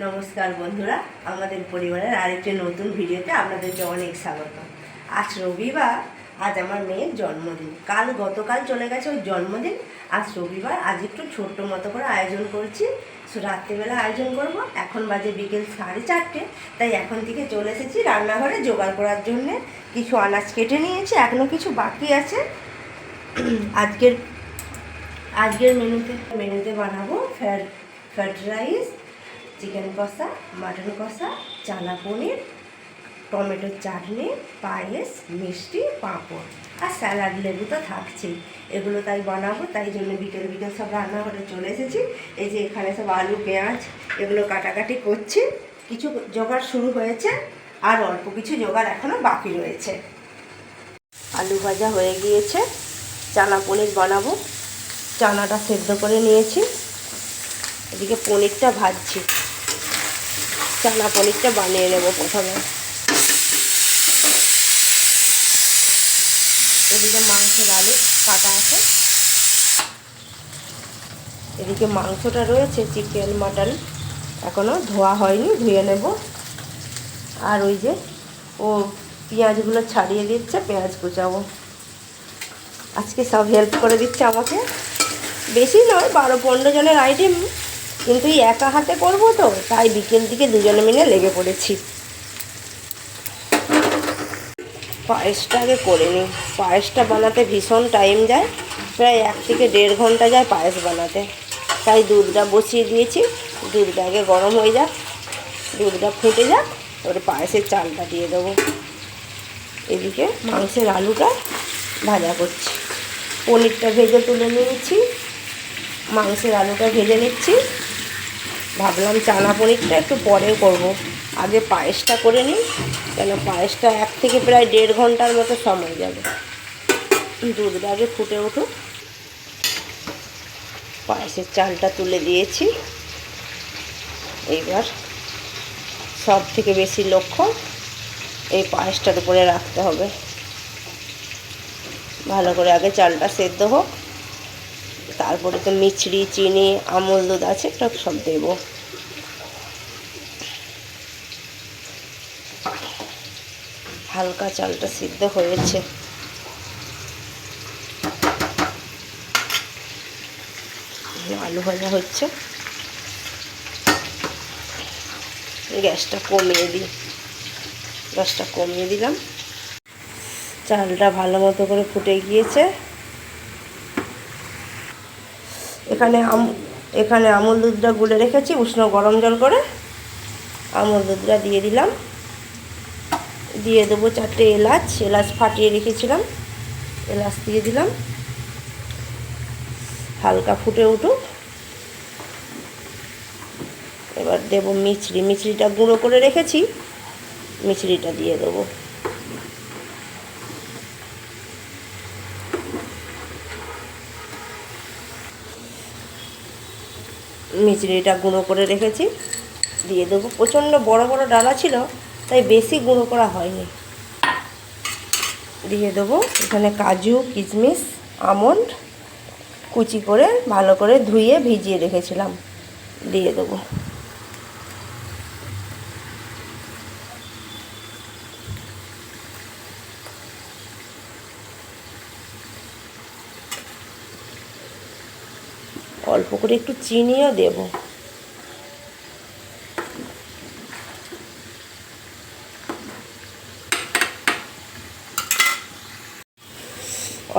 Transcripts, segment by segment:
নমস্কার বন্ধুরা, আমাদের পরিবারের আরেকটি নতুন ভিডিওতে আপনাদেরকে অনেক স্বাগত। আজ রবিবার, আজ আমার মেয়ের জন্মদিন। কাল গতকাল চলে গেছে ওর জন্মদিন। আজ রবিবার, আজ একটু ছোট্ট মতো করে আয়োজন করছি। রাত্রিবেলা আয়োজন করব। এখন বাজে বিকেল সাড়ে চারটে, তাই এখন থেকে চলে এসেছি রান্নাঘরে জোগাড় করার জন্য। কিছু আনাজ কেটে নিয়েছি এখনও কিছু বাকি আছে। আজকের আজকের মেনুতে মেনুতে বানাবো ফ্রাইড ফ্রাইড রাইস চিকেন কষা, মাটন কষা, চানা পনির টমেটোর চাটনি, পায়েস, মিষ্টি, পাঁপড় আর স্যালাড লেবু তো থাকছেই। এগুলো তাই বানাবো, তাই জন্য বিকেল বিকেল সব রান্নাঘরে চলে এসেছি। এই যে এখানে সব আলু, পেঁয়াজ এগুলো কাটাকাটি করছি। কিছু জোগাড় শুরু হয়েছে আর অল্প কিছু জোগাড় এখনও বাকি রয়েছে। আলু ভাজা হয়ে গিয়েছে, চানা পনির বানাবো। চানাটা সেদ্ধ করে নিয়েছি। এদিকে পনিরটা ভাজছি। চানা পনিরটা বানিয়ে নেব প্রথমে। এদিকে মাংসের আলু কাটা আছে। এদিকে মাংসটা রয়েছে, চিকেন, মাটন। এখনও ধোয়া হয়নি, ধুয়ে নেব। আর ওই যে ও পেঁয়াজগুলো ছাড়িয়ে দিচ্ছে, পেঁয়াজ কুচাবো। আজকে সব হেল্প করে দিচ্ছে আমাকে। বেশি নয়, বারো পনেরো জনের আইটেম কিন্তু একা হাতে করব তো, তাই বিকেল দিকে দুজনে মিলে লেগে পড়েছি। পায়েসটা আগে করে নিই। পায়েসটা বানাতে ভীষণ টাইম যায়, প্রায় এক থেকে দেড় ঘণ্টা যায় পায়েস বানাতে। তাই দুধটা বসিয়ে দিয়েছি, দুধটা আগে গরম হয়ে যাক, দুধটা ফুটে যাক ওর পায়েসের চালটা দিয়ে দেবো। এদিকে মাংসের আলুটা ভাজা করছি। পনিরটা ভেজে তুলে নিয়েছি, মাংসের আলুটা ভেজে নিচ্ছি। ভাবলাম চানা পনিরটা একটু পরে করব। আগে পায়েসটা করে নিই, কেন পায়েসটা এক থেকে প্রায় দেড় ঘণ্টার মতো সময় যাবে। দুধটা আগে ফুটে উঠুক। পায়েসের চালটা তুলে দিয়েছি। এইবার সব থেকে বেশি লক্ষ্য এই পায়েসটার উপরে রাখতে হবে। ভালো করে আগে চালটা সেদ্ধ হোক। তারপরে তো মিছরি, চিনি, আমল দুধ আছে সব সব দেবো। হালকা চালটা সিদ্ধ হয়েছে। আলু ভাজা হচ্ছে। গ্যাসটা কমিয়ে দিই। গ্যাসটা কমিয়ে দিলাম। চালটা ভালো মতো করে ফুটে গিয়েছে। এখানে আম, এখানে আমুল দুধটা গুলে রেখেছি, উষ্ণ গরম জল করে। আমুল দুধটা দিয়ে দিলাম। দিয়ে দেবো চারটে এলাচ এলাচ ফাটিয়ে রেখেছিলাম। এলাচ দিয়ে দিলাম। হালকা ফুটে উঠুক। এবার দেবো মিছরি, মিছরিটা গুঁড়ো করে রেখেছি। মিছরিটা দিয়ে দেবো। মিচড়িটা গুঁড়ো করে রেখেছি। দিয়ে দেবো। প্রচণ্ড বড় বড় ডালা ছিল, তাই বেশি গুঁড়ো করা হয়নি। দিয়ে দেবো এখানে কাজু, কিশমিশ, আমন্ড, কুচি করে ভালো করে ধুয়ে ভিজিয়ে রেখেছিলাম। দিয়ে দেবো। অল্প করে একটু চিনিও দেবো।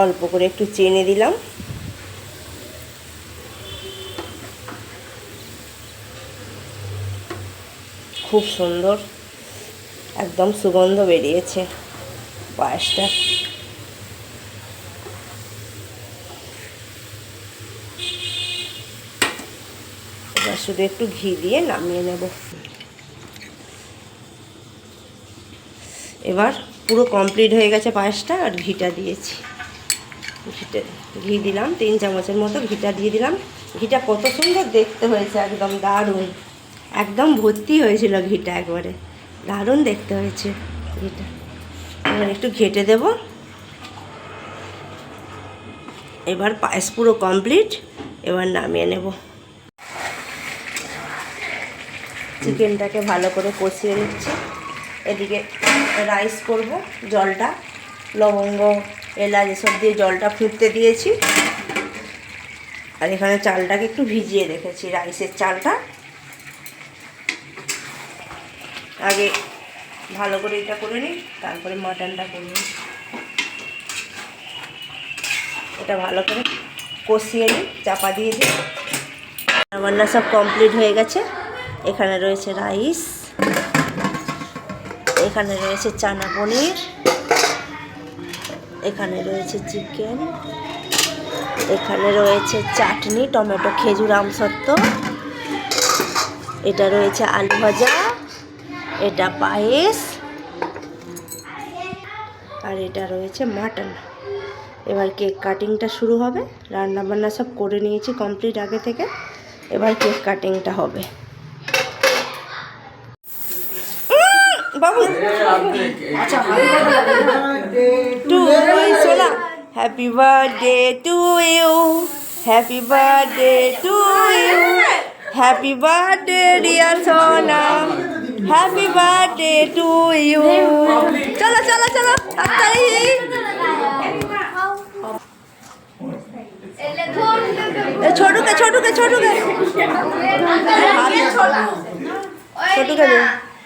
অল্প করে একটু চিনি দিলাম। খুব সুন্দর, একদম সুগন্ধ বেরিয়েছে পায়েসটা শুধু একটু ঘি দিয়ে নামিয়ে নেব। এবার পুরো কমপ্লিট হয়ে গেছে পায়েসটা, আর ঘিটা দিয়েছি। ঘিটা, ঘি দিলাম, তিন চামচের মতো ঘিটা দিয়ে দিলাম। ঘিটা কত সুন্দর দেখতে হয়েছে, একদম দারুণ। একদম ভর্তি হয়েছিল ঘিটা একবারে। দারুণ দেখতে হয়েছে ঘিটা। এবার একটু ঘেটে দেব। এবার পায়েস পুরো কমপ্লিট এবার নামিয়ে নেব। চিকেনটাকে ভালো করে কষিয়ে নিচ্ছি। এদিকে রাইস করব, জলটা, লবঙ্গ, এলাচ, এসব দিয়ে জলটা ফুটতে দিয়েছি। আর এখানে চালটাকে একটু ভিজিয়ে রেখেছি, রাইসের চালটা। আগে ভালো করে এটা করে নিই, তারপরে মাটনটা করে নিই। এটা ভালো করে কষিয়ে নিই, চাপা দিয়ে দিই। রান্না সব কমপ্লিট হয়ে গেছে। এখানে রয়েছে রাইস, এখানে রয়েছে চানা পনির, এখানে রয়েছে চিকেন, এখানে রয়েছে চাটনি, টমেটো, খেজুর আমসত্ত্ব এটা রয়েছে আলু ভাজা, এটা পায়েস, আর এটা রয়েছে মাটন। এবার কেক কাটিংটা শুরু হবে। রান্না বান্না সব করে নিয়েছি কমপ্লিট আগে থেকে। এবার কেক কাটিংটা হবে। টু সোনা happy birthday to you happy birthday to you happy birthday dear সোনা হ্যাপি বার্থডে টু ইউ চলো চলো চলো তাড়াতাড়ি এ ছোটুকে ছোটুকে ছোটুকে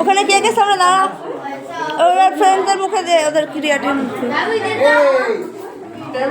ওখানে কে কে সামনে দাঁড়া? ওরা ফ্রেন্ডদের মুখে দে ওদের ক্রিয়েটিভ है